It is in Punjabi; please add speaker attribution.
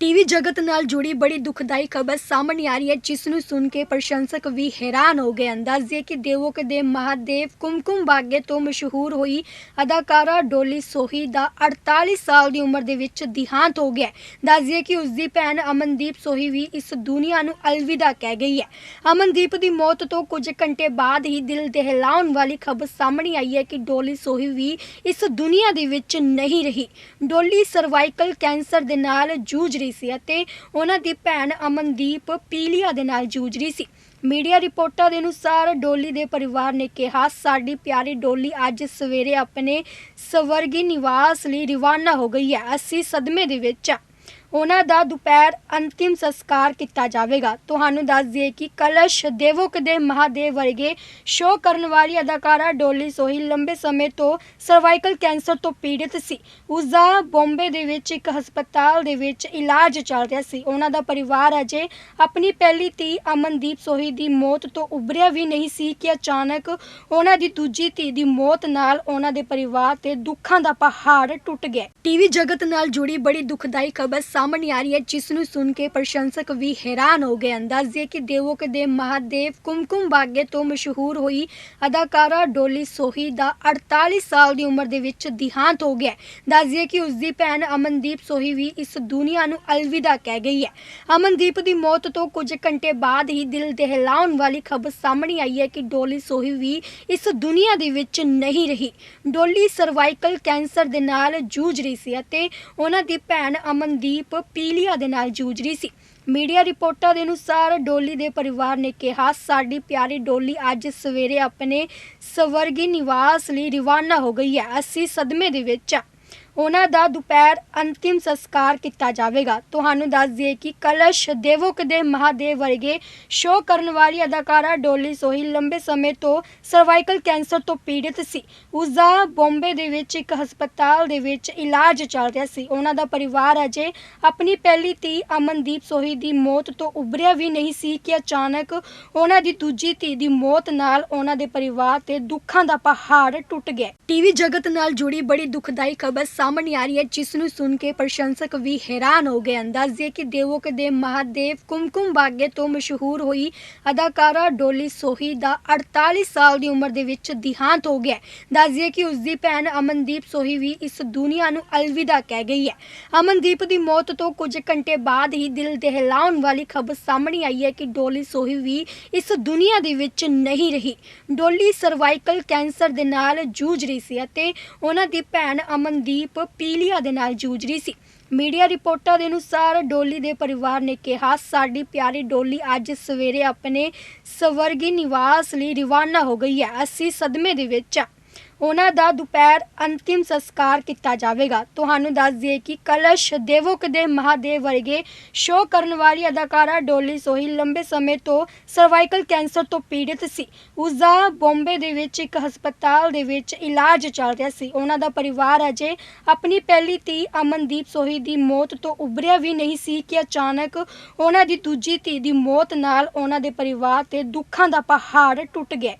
Speaker 1: ਟੀਵੀ ਜਗਤ ਨਾਲ ਜੁੜੀ ਬੜੀ ਦੁਖਦਾਈ ਖਬਰ ਸਾਹਮਣੇ ਆ ਰਹੀ ਹੈ, ਜਿਸ ਨੂੰ ਸੁਣ ਕੇ ਪ੍ਰਸ਼ੰਸਕ ਵੀ ਹੈਰਾਨ ਹੋ ਗਏ। ਅੰਦਾਜ਼ ਦਈਏ ਕਿ ਦੇਵੋਕ ਦੇ ਮਹਾਦੇਵ ਕੁਮਕੁਮ ਬਾਗੇ ਤੋਂ ਮਸ਼ਹੂਰ ਹੋਈ ਅਦਾਕਾਰਾ ਡੋਲੀ ਸੋਹੀ ਦਾ 48 ਸਾਲ ਦੀ ਉਮਰ ਦੇ ਵਿੱਚ ਦਿਹਾਂਤ ਹੋ ਗਿਆ ਹੈ। ਕਿ ਉਸ ਦੀ ਭੈਣ ਅਮਨਦੀਪ ਸੋਹੀ ਵੀ ਇਸ ਦੁਨੀਆ ਨੂੰ ਅਲਵਿਦਾ ਕਹਿ ਗਈ ਹੈ। ਅਮਨਦੀਪ ਦੀ ਮੌਤ ਤੋਂ ਕੁਝ ਘੰਟੇ ਬਾਅਦ ਹੀ ਦਿਲ ਦਹਿਲਾਉਣ ਵਾਲੀ ਖਬਰ ਸਾਹਮਣੇ ਆਈ ਹੈ ਕਿ ਡੋਲੀ ਸੋਹੀ ਵੀ ਇਸ ਦੁਨੀਆ ਦੇ ਵਿੱਚ ਨਹੀਂ ਰਹੀ। ਡੋਲੀ ਸਰਵਾਈਕਲ ਕੈਂਸਰ ਦੇ ਨਾਲ ਜੂਝ ਰਹੀ ਸੀ ਅਤੇ ਉਹਨਾਂ ਦੀ ਭੈਣ ਅਮਨਦੀਪ ਪੀਲੀਆ ਦੇ ਨਾਲ ਜੂਝ ਰਹੀ ਸੀ। ਮੀਡੀਆ ਰਿਪੋਰਟਾਂ ਦੇ ਅਨੁਸਾਰ ਡੋਲੀ ਦੇ ਪਰਿਵਾਰ ਨੇ ਕਿਹਾ, ਸਾਡੀ ਪਿਆਰੀ ਡੋਲੀ ਅੱਜ ਸਵੇਰੇ ਆਪਣੇ ਸਵਰਗੀ ਨਿਵਾਸ ਲਈ ਰਵਾਨਾ ਹੋ ਗਈ ਹੈ। ਅਸੀਂ ਸਦਮੇ ਦੇ ਵਿੱਚ ਹਾਂ। ਉਹਨਾਂ ਦਾ ਦੁਪਹਿਰ ਅੰਤਿਮ ਸੰਸਕਾਰ ਕੀਤਾ ਜਾਵੇਗਾ। ਤੁਹਾਨੂੰ ਦੱਸ ਦਈਏ ਕਿ ਕਲਸ਼ ਦੇਵੋਕ ਦੇ ਮਹਾਦੇਵ ਵਰਗੇ ਸ਼ੋਅ ਕਰਨ ਵਾਲੀ ਅਦਾਕਾਰਾ ਡੋਲੀ ਸੋਹੀ ਲੰਬੇ ਸਮੇਂ ਤੋਂ ਸਰਵਾਈਕਲ ਕੈਂਸਰ ਤੋਂ ਪੀੜਿਤ ਸੀ। ਉਸ ਦਾ ਬੰਬੇ ਦੇ ਵਿੱਚ ਇੱਕ ਹਸਪਤਾਲ ਦੇ ਵਿੱਚ ਇਲਾਜ ਚੱਲ ਰਿਹਾ ਸੀ। ਉਹਨਾਂ ਦਾ ਪਰਿਵਾਰ ਅਜੇ ਆਪਣੀ ਪਹਿਲੀ ਧੀ ਅਮਨਦੀਪ ਸੋਹੀ ਦੀ ਮੌਤ ਤੋਂ ਉਭਰਿਆ ਵੀ ਨਹੀਂ ਸੀ ਕਿ ਅਚਾਨਕ ਉਹਨਾਂ ਦੀ ਦੂਜੀ ਧੀ ਦੀ ਮੌਤ ਨਾਲ ਉਹਨਾਂ ਦੇ ਪਰਿਵਾਰ ਤੇ ਦੁੱਖਾਂ ਦਾ ਪਹਾੜ ਟੁੱਟ ਗਿਆ। ਟੀਵੀ ਜਗਤ ਨਾਲ ਜੁੜੀ ਬੜੀ ਦੁਖਦਾਈ ਖਬਰ ਸਾਹਮਣੇ ਆ ਰਹੀ ਹੈ, ਜਿਸ ਨੂੰ ਸੁਣ ਕੇ ਪ੍ਰਸ਼ੰਸਕ ਵੀ ਹੈਰਾਨ ਹੋ ਗਏ। ਅੰਦਾਜ਼ ਦਈਏ ਕਿ ਦੇਵੋਕ ਦੇ ਮਹਾਦੇਵ ਕੁਮਕੁਮ ਬਾਗੇ ਤੋਂ ਮਸ਼ਹੂਰ ਹੋਈ ਅਦਾਕਾਰਾ ਡੋਲੀ ਸੋਹੀ ਦਾ 48 ਸਾਲ ਦੀ ਉਮਰ ਦੇ ਵਿੱਚ ਦਿਹਾਂਤ ਹੋ ਗਿਆ ਹੈ। ਕਿ ਉਸ ਦੀ ਭੈਣ ਅਮਨਦੀਪ ਸੋਹੀ ਵੀ ਇਸ ਦੁਨੀਆ ਨੂੰ ਅਲਵਿਦਾ ਕਹਿ ਗਈ ਹੈ। ਅਮਨਦੀਪ ਦੀ ਮੌਤ ਤੋਂ ਕੁਝ ਘੰਟੇ ਬਾਅਦ ਹੀ ਦਿਲ ਦਹਿਲਾਉਣ ਵਾਲੀ ਖਬਰ ਸਾਹਮਣੇ ਆਈ ਹੈ ਕਿ ਡੋਲੀ ਸੋਹੀ ਵੀ ਇਸ ਦੁਨੀਆ ਦੇ ਵਿੱਚ ਨਹੀਂ ਰਹੀ। ਡੋਲੀ ਸਰਵਾਈਕਲ ਕੈਂਸਰ ਦੇ ਨਾਲ ਜੂਝ ਰਹੀ ਸੀ ਅਤੇ ਉਹਨਾਂ ਦੀ ਭੈਣ ਅਮਨਦੀਪ ਪੀਲੀਆ ਦੇ ਨਾਲ ਜੂਝ ਰਹੀ ਸੀ। ਮੀਡੀਆ ਰਿਪੋਰਟਾਂ ਦੇ ਅਨੁਸਾਰ ਡੋਲੀ ਦੇ ਪਰਿਵਾਰ ਨੇ ਕਿਹਾ, ਸਾਡੀ ਪਿਆਰੀ ਡੋਲੀ ਅੱਜ ਸਵੇਰੇ ਆਪਣੇ ਸਵਰਗੀ ਨਿਵਾਸ ਲਈ ਰਵਾਨਾ ਹੋ ਗਈ ਹੈ। ਅਸੀਂ ਸਦਮੇ ਦੇ ਵਿੱਚ ਹਾਂ। ਉਹਨਾਂ ਦਾ ਦੁਪਹਿਰ ਅੰਤਿਮ ਸੰਸਕਾਰ ਕੀਤਾ ਜਾਵੇਗਾ। ਤੁਹਾਨੂੰ ਦੱਸ ਦਈਏ ਕਿ ਕਲਸ਼ ਦੇਵੋਕ ਦੇ ਮਹਾਦੇਵ ਵਰਗੇ ਸ਼ੋਅ ਕਰਨ ਵਾਲੀ ਅਦਾਕਾਰਾ ਡੋਲੀ ਸੋਹੀ ਲੰਬੇ ਸਮੇਂ ਤੋਂ ਸਰਵਾਈਕਲ ਕੈਂਸਰ ਤੋਂ ਪੀੜਿਤ ਸੀ। ਉਸ ਦਾ ਬੰਬੇ ਦੇ ਵਿੱਚ ਇੱਕ ਹਸਪਤਾਲ ਦੇ ਵਿੱਚ ਇਲਾਜ ਚੱਲ ਰਿਹਾ ਸੀ। ਉਹਨਾਂ ਦਾ ਪਰਿਵਾਰ ਅਜੇ ਆਪਣੀ ਪਹਿਲੀ ਧੀ ਅਮਨਦੀਪ ਸੋਹੀ ਦੀ ਮੌਤ ਤੋਂ ਉਭਰਿਆ ਵੀ ਨਹੀਂ ਸੀ ਕਿ ਅਚਾਨਕ ਉਹਨਾਂ ਦੀ ਦੂਜੀ ਧੀ ਦੀ ਮੌਤ ਨਾਲ ਉਹਨਾਂ ਦੇ ਪਰਿਵਾਰ ਤੇ ਦੁੱਖਾਂ ਦਾ ਪਹਾੜ ਟੁੱਟ ਗਿਆ। ਟੀਵੀ ਜਗਤ ਨਾਲ ਜੁੜੀ ਬੜੀ ਦੁਖਦਾਈ ਖਬਰ ਸਾਹਮਣੇ ਆ ਰਹੀ ਹੈ, ਜਿਸ ਨੂੰ ਸੁਣ ਕੇ ਪ੍ਰਸ਼ੰਸਕ ਵੀ ਹੈਰਾਨ ਹੋ ਗਏ। ਅੰਦਾਜ਼ ਦਈਏ ਕਿ ਦੇਵੋਕ ਦੇ ਮਹਾਦੇਵ ਕੁਮਕੁਮ ਬਾਗੇ ਤੋਂ ਮਸ਼ਹੂਰ ਹੋਈ ਅਦਾਕਾਰਾ ਡੋਲੀ ਸੋਹੀ ਦਾ 48 ਸਾਲ ਦੀ ਉਮਰ ਦੇ ਵਿੱਚ ਦਿਹਾਂਤ ਹੋ ਗਿਆ ਹੈ। ਕਿ ਉਸ ਦੀ ਭੈਣ ਅਮਨਦੀਪ ਸੋਹੀ ਵੀ ਇਸ ਦੁਨੀਆ ਨੂੰ ਅਲਵਿਦਾ ਕਹਿ ਗਈ ਹੈ। ਅਮਨਦੀਪ ਦੀ ਮੌਤ ਤੋਂ ਕੁਝ ਘੰਟੇ ਬਾਅਦ ਹੀ ਦਿਲ ਦਹਿਲਾਉਣ ਵਾਲੀ ਖਬਰ ਸਾਹਮਣੇ ਆਈ ਹੈ ਕਿ ਡੋਲੀ ਸੋਹੀ ਵੀ ਇਸ ਦੁਨੀਆ ਦੇ ਵਿੱਚ ਨਹੀਂ ਰਹੀ। ਡੋਲੀ ਸਰਵਾਈਕਲ ਕੈਂਸਰ ਦੇ ਨਾਲ ਜੂਝ ਰਹੀ ਸੀ ਅਤੇ ਉਹਨਾਂ ਦੀ ਭੈਣ ਅਮਨਦੀਪ ਪੀਲੀਆ ਦੇ ਨਾਲ ਜੂਝ ਰਹੀ ਸੀ। ਮੀਡੀਆ ਰਿਪੋਰਟਾਂ ਦੇ ਅਨੁਸਾਰ ਡੋਲੀ ਦੇ ਪਰਿਵਾਰ ਨੇ ਕਿਹਾ, ਸਾਡੀ ਪਿਆਰੀ ਡੋਲੀ ਅੱਜ ਸਵੇਰੇ ਆਪਣੇ ਸਵਰਗੀ ਨਿਵਾਸ ਲਈ ਰਵਾਨਾ ਹੋ ਗਈ ਹੈ। ਅਸੀਂ ਸਦਮੇ ਦੇ ਵਿੱਚ ਹਾਂ। ਉਹਨਾਂ ਦਾ ਦੁਪਹਿਰ ਅੰਤਿਮ ਸੰਸਕਾਰ ਕੀਤਾ ਜਾਵੇਗਾ। ਤੁਹਾਨੂੰ ਦੱਸ ਦਈਏ ਕਿ ਕਲਸ਼ ਦੇਵੋਕ ਦੇ ਮਹਾਦੇਵ ਵਰਗੇ ਸ਼ੋਅ ਕਰਨ ਵਾਲੀ ਅਦਾਕਾਰਾ ਡੋਲੀ ਸੋਹੀ ਲੰਬੇ ਸਮੇਂ ਤੋਂ ਸਰਵਾਈਕਲ ਕੈਂਸਰ ਤੋਂ ਪੀੜਿਤ ਸੀ। ਉਸ ਦਾ ਬੰਬੇ ਦੇ ਵਿੱਚ ਇੱਕ ਹਸਪਤਾਲ ਦੇ ਵਿੱਚ ਇਲਾਜ ਚੱਲ ਰਿਹਾ ਸੀ। ਉਹਨਾਂ ਦਾ ਪਰਿਵਾਰ ਅਜੇ ਆਪਣੀ ਪਹਿਲੀ ਧੀ ਅਮਨਦੀਪ ਸੋਹੀ ਦੀ ਮੌਤ ਤੋਂ ਉਭਰਿਆ ਵੀ ਨਹੀਂ ਸੀ ਕਿ ਅਚਾਨਕ ਉਹਨਾਂ ਦੀ ਦੂਜੀ ਧੀ ਦੀ ਮੌਤ ਨਾਲ ਉਹਨਾਂ ਦੇ ਪਰਿਵਾਰ ਤੇ ਦੁੱਖਾਂ ਦਾ ਪਹਾੜ ਟੁੱਟ ਗਿਆ।